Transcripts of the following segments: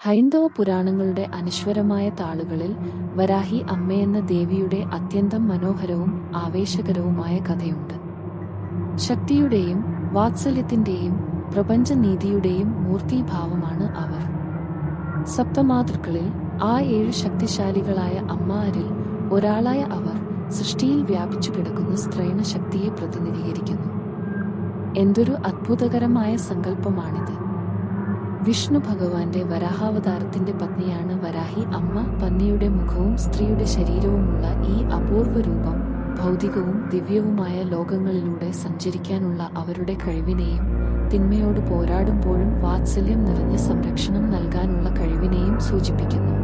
ഹൈന്ദവ പുരാണങ്ങളുടെ അനശ്വരമായ താളുകളിൽ വരാഹി അമ്മയെന്ന ദേവിയുടെ അത്യന്തം മനോഹരവും ആവേശകരവുമായ കഥയുണ്ട്. ശക്തിയുടെയും വാത്സല്യത്തിന്റെയും പ്രപഞ്ചനീതിയുടെയും മൂർത്തിഭാവമാണ് അവർ. സപ്തമാതൃക്കളിൽ ആ ഏഴ് ശക്തിശാലികളായ അമ്മാരിൽ ഒരാളായ അവർ സൃഷ്ടിയിൽ വ്യാപിച്ചു കിടക്കുന്ന സ്ത്രൈണ ശക്തിയെ പ്രതിനിധീകരിക്കുന്നു. എന്തൊരു അത്ഭുതകരമായ സങ്കല്പമാണിത്. വിഷ്ണു ഭഗവാന്റെ വരാഹാവതാരത്തിന്റെ പത്നിയാണ് വരാഹി അമ്മ. പന്നിയുടെ മുഖവും സ്ത്രീയുടെ ശരീരവുമുള്ള ഈ അപൂർവ രൂപം ഭൗതികവും ദിവ്യവുമായ ലോകങ്ങളിലൂടെ സഞ്ചരിക്കാനുള്ള അവരുടെ കഴിവിനെയും തിന്മയോട് പോരാടുമ്പോഴും വാത്സല്യം നിറഞ്ഞ സംരക്ഷണം നൽകാനുള്ള കഴിവിനെയും സൂചിപ്പിക്കുന്നു.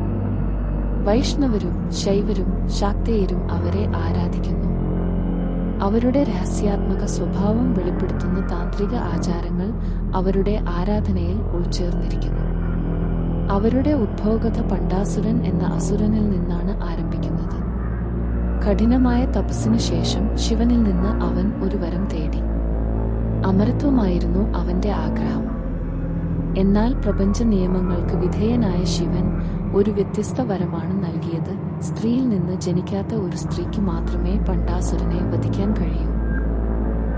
വൈഷ്ണവരും ശൈവരും ശാക്തേയരും അവരെ ആരാധിക്കുന്നു. അവരുടെ രഹസ്യാത്മക സ്വഭാവം വെളിപ്പെടുത്തുന്ന താന്ത്രിക ആചാരങ്ങൾ അവരുടെ ആരാധനയിൽ ഉൾച്ചേർന്നിരിക്കുന്നു. അവരുടെ ഉദ്ഭവകഥ പണ്ടാസുരൻ എന്ന അസുരനിൽ നിന്നാണ് ആരംഭിക്കുന്നത്. കഠിനമായ തപസ്സിനു ശേഷം ശിവനിൽ നിന്ന് അവൻ ഒരു വരം തേടി. അമരത്വമായിരുന്നു അവന്റെ ആഗ്രഹം. എന്നാൽ പ്രപഞ്ച നിയമങ്ങൾക്ക് വിധേയനായ ശിവൻ ഒരു വ്യത്യസ്ത വരമാണ് നൽകിയത്. സ്ത്രീയിൽ നിന്ന് ജനിക്കാത്ത ഒരു സ്ത്രീക്ക് മാത്രമേ പണ്ടാസുരനെ വധിക്കാൻ കഴിയൂ.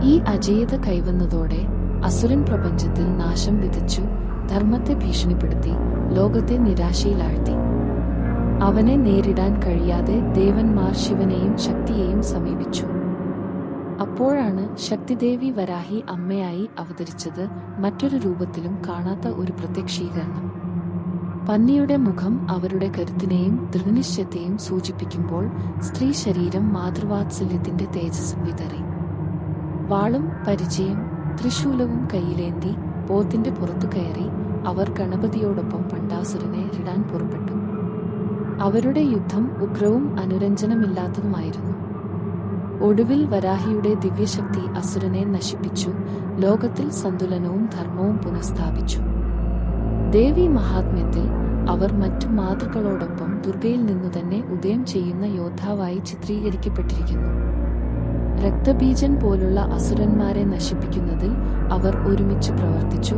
ഈ അജേയത കൈവന്നതോടെ അസുരൻ പ്രപഞ്ചത്തിൽ നാശം വിധിച്ചു ധർമ്മത്തെ ഭീഷണിപ്പെടുത്തി ലോകത്തെ നിരാശയിലാഴ്ത്തി. അവനെ നേരിടാൻ കഴിയാതെ ദേവന്മാർ ശിവനെയും ശക്തിയെയും സമീപിച്ചു. അപ്പോഴാണ് ശക്തിദേവി വരാഹി അമ്മയായി അവതരിച്ചത് മറ്റൊരു രൂപത്തിലും കാണാത്ത ഒരു പ്രത്യക്ഷീകരണം. പന്നിയുടെ മുഖം അവരുടെ കരുത്തിനെയും ദൃഢനിശ്ചയത്തെയും സൂചിപ്പിക്കുമ്പോൾ സ്ത്രീ ശരീരം മാതൃവാത്സല്യത്തിന്റെ തേജസ് വിതറി. വാളും പരിചയം ത്രിശൂലവും കയ്യിലേന്തി പോത്തിന്റെ പുറത്തു കയറി അവർ ഗണപതിയോടൊപ്പം പണ്ടാസുരനെ ഇടാൻ പുറപ്പെട്ടു. അവരുടെ യുദ്ധം ഉഗ്രവും അനുരഞ്ജനമില്ലാത്തതുമായിരുന്നു. ഒടുവിൽ വരാഹിയുടെ ദിവ്യശക്തി അസുരനെ നശിപ്പിച്ചു ലോകത്തിൽ സന്തുലനവും ധർമ്മവും പുനഃസ്ഥാപിച്ചു. ദേവി മഹാത്മ്യത്തിൽ അവർ മറ്റു മാതൃകളോടൊപ്പം ദുർഗയിൽ നിന്നു തന്നെ ഉദയം ചെയ്യുന്ന യോദ്ധാവായി ചിത്രീകരിക്കപ്പെട്ടിരിക്കുന്നു. രക്തബീജൻ പോലുള്ള അസുരന്മാരെ നശിപ്പിക്കുന്നതിൽ അവർ ഒരുമിച്ച് പ്രവർത്തിച്ചു.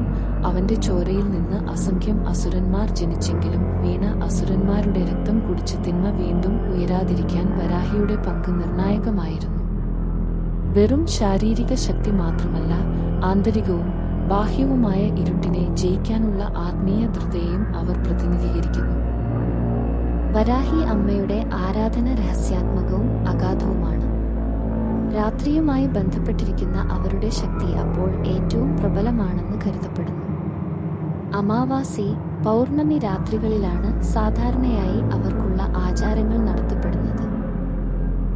അവന്റെ ചോരയിൽ നിന്ന് അസംഖ്യം അസുരന്മാർ ജനിച്ചെങ്കിലും വീണ അസുരന്മാരുടെ രക്തം കുടിച്ച തിന്മ വീണ്ടും ഉയരാതിരിക്കാൻ വരാഹിയുടെ പങ്ക് നിർണായകമായിരുന്നു. വെറും ശാരീരിക ശക്തി മാത്രമല്ല ആന്തരികവും ബാഹ്യവുമായ ഇരുട്ടിനെ ജയിക്കാനുള്ള ആത്മീയ ധൃതയെയും അവർ പ്രതിനിധീകരിക്കുന്നു. വരാഹി അമ്മയുടെ ആരാധന രഹസ്യാത്മകവും അഗാധവുമാണ്. രാത്രിയുമായി ബന്ധപ്പെട്ടിരിക്കുന്ന അവരുടെ ശക്തി അപ്പോൾ ഏറ്റവും പ്രബലമാണെന്ന് കരുതപ്പെടുന്നു. അമാവാസി പൗർണമി രാത്രികളിലാണ് സാധാരണയായി അവർക്കുള്ള ആചാരങ്ങൾ നടത്തപ്പെടുന്നത്.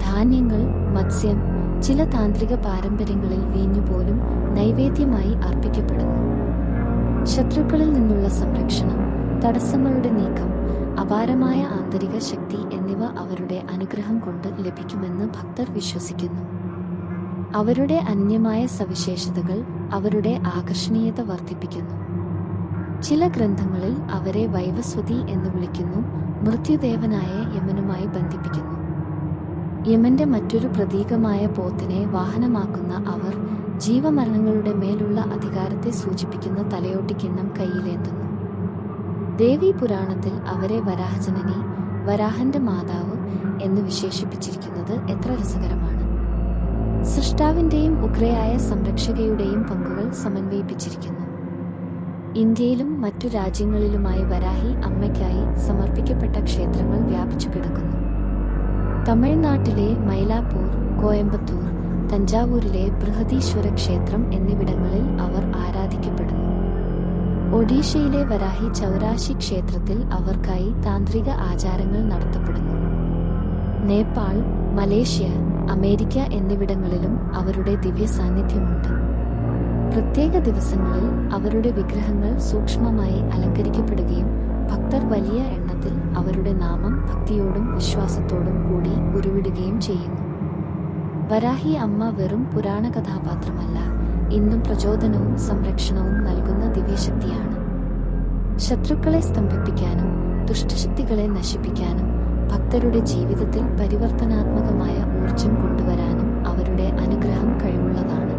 ധാന്യങ്ങൾ മത്സ്യം ചില താന്ത്രിക പാരമ്പര്യങ്ങളിൽ വീഞ്ഞുപോലും നൈവേദ്യമായി അർപ്പിക്കപ്പെടുന്നു. ശത്രുക്കളിൽ നിന്നുള്ള സംരക്ഷണം തടസ്സങ്ങളുടെ നീക്കം അപാരമായ ആന്തരിക ശക്തി എന്നിവ അവരുടെ അനുഗ്രഹം കൊണ്ട് ലഭിക്കുമെന്ന് ഭക്തർ വിശ്വസിക്കുന്നു. അവരുടെ അന്യമായ സവിശേഷതകൾ അവരുടെ ആകർഷണീയത വർദ്ധിപ്പിക്കുന്നു. ചില ഗ്രന്ഥങ്ങളിൽ അവരെ വൈവസ്വതി എന്ന് വിളിക്കുന്നു മൃത്യുദേവനായ യമനുമായി ബന്ധിപ്പിക്കുന്നു. യമന്റെ മറ്റൊരു പ്രതീകമായ പോത്തിനെ വാഹനമാക്കുന്ന അവർ ജീവമരണങ്ങളുടെ മേലുള്ള അധികാരത്തെ സൂചിപ്പിക്കുന്ന തലയോട്ടിക്കിണ്ണം കയ്യിലേന്തുന്നു. ദേവി പുരാണത്തിൽ അവരെ വരാഹജനനി വരാഹന്റെ മാതാവ് എന്ന് വിശേഷിപ്പിച്ചിരിക്കുന്നത് എത്ര രസകരമാണ്. സൃഷ്ടാവിന്റെയും ഉഗ്രയായ സംരക്ഷകയുടെയും പങ്കുകൾ സമന്വയിപ്പിച്ചിരിക്കുന്നു. ഇന്ത്യയിലും മറ്റു രാജ്യങ്ങളിലുമായി വരാഹി അമ്മയ്ക്കായി സമർപ്പിക്കപ്പെട്ട ക്ഷേത്രങ്ങൾ വ്യാപിച്ചു കിടക്കുന്നു തമിഴ്നാട്ടിലെ മൈലാപ്പൂർ കോയമ്പത്തൂർ തഞ്ചാവൂരിലെ ബൃഹദീശ്വര ക്ഷേത്രം എന്നിവിടങ്ങളിൽ അവർ ആരാധിക്കപ്പെടുന്നു. ഒഡീഷയിലെ വരാഹി ചൗരാശി ക്ഷേത്രത്തിൽ അവർക്കായി താന്ത്രിക ആചാരങ്ങൾ നടത്തപ്പെടുന്നു. നേപ്പാൾ മലേഷ്യ അമേരിക്ക എന്നിവിടങ്ങളിലും അവരുടെ ദിവ്യ സാന്നിധ്യമുണ്ട് പ്രത്യേക ദിവസങ്ങളിൽ അവരുടെ വിഗ്രഹങ്ങൾ സൂക്ഷ്മമായി അലങ്കരിക്കപ്പെടുകയും ഭക്തർ വലിയ എണ്ണത്തിൽ അവരുടെ നാമം ഭക്തിയോടും വിശ്വാസത്തോടും കൂടി ഉരുവിടുകയും ചെയ്യുന്നു. വരാഹി അമ്മ വെറും പുരാണ കഥാപാത്രമല്ല ഇന്നും പ്രചോദനവും സംരക്ഷണവും നൽകുന്ന ദിവ്യശക്തിയാണ്. ശത്രുക്കളെ സ്തംഭിപ്പിക്കാനും ദുഷ്ടശക്തികളെ നശിപ്പിക്കാനും ഭക്തരുടെ ജീവിതത്തിൽ പരിവർത്തനാത്മകമായ ഊർജം കൊണ്ടുവരാനും അവരുടെ അനുഗ്രഹം കഴിവുള്ളതാണ്.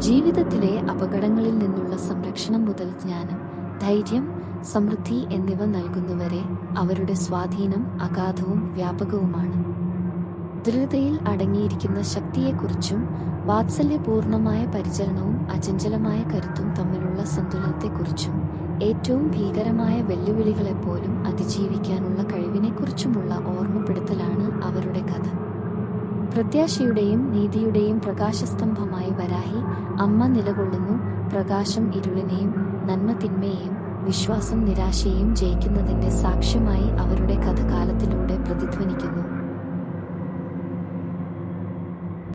ജീവിതത്തിലെ അപകടങ്ങളിൽ നിന്നുള്ള സംരക്ഷണം മുതൽ ജ്ഞാനം ധൈര്യം സമൃദ്ധി എന്നിവ നൽകുന്നവരെ അവരുടെ സ്വാധീനം അഗാധവും വ്യാപകവുമാണ്. ദൃഢതയിൽ അടങ്ങിയിരിക്കുന്ന ശക്തിയെക്കുറിച്ചും വാത്സല്യപൂർണമായ പരിചരണവും അചഞ്ചലമായ കരുത്തും തമ്മിലുള്ള സന്തുലനത്തെക്കുറിച്ചും ഏറ്റവും ഭീകരമായ വെല്ലുവിളികളെപ്പോലും അതിജീവിക്കാനുള്ള കഴിവിനെക്കുറിച്ചുമുള്ള ഓർമ്മപ്പെടുത്തലാണ് അവരുടെ കഥ. പ്രത്യാശയുടെയും നീതിയുടെയും പ്രകാശസ്തംഭമായി വരാഹി അമ്മ നിലകൊള്ളുന്നു പ്രകാശം ഇരുളിനെയും നന്മ തിന്മയെയും വിശ്വാസം നിരാശയും ജയിക്കുന്നതിന്റെ സാക്ഷ്യമായി അവരുടെ കഥ കാലത്തിലൂടെ പ്രതിധ്വനിക്കുന്നു.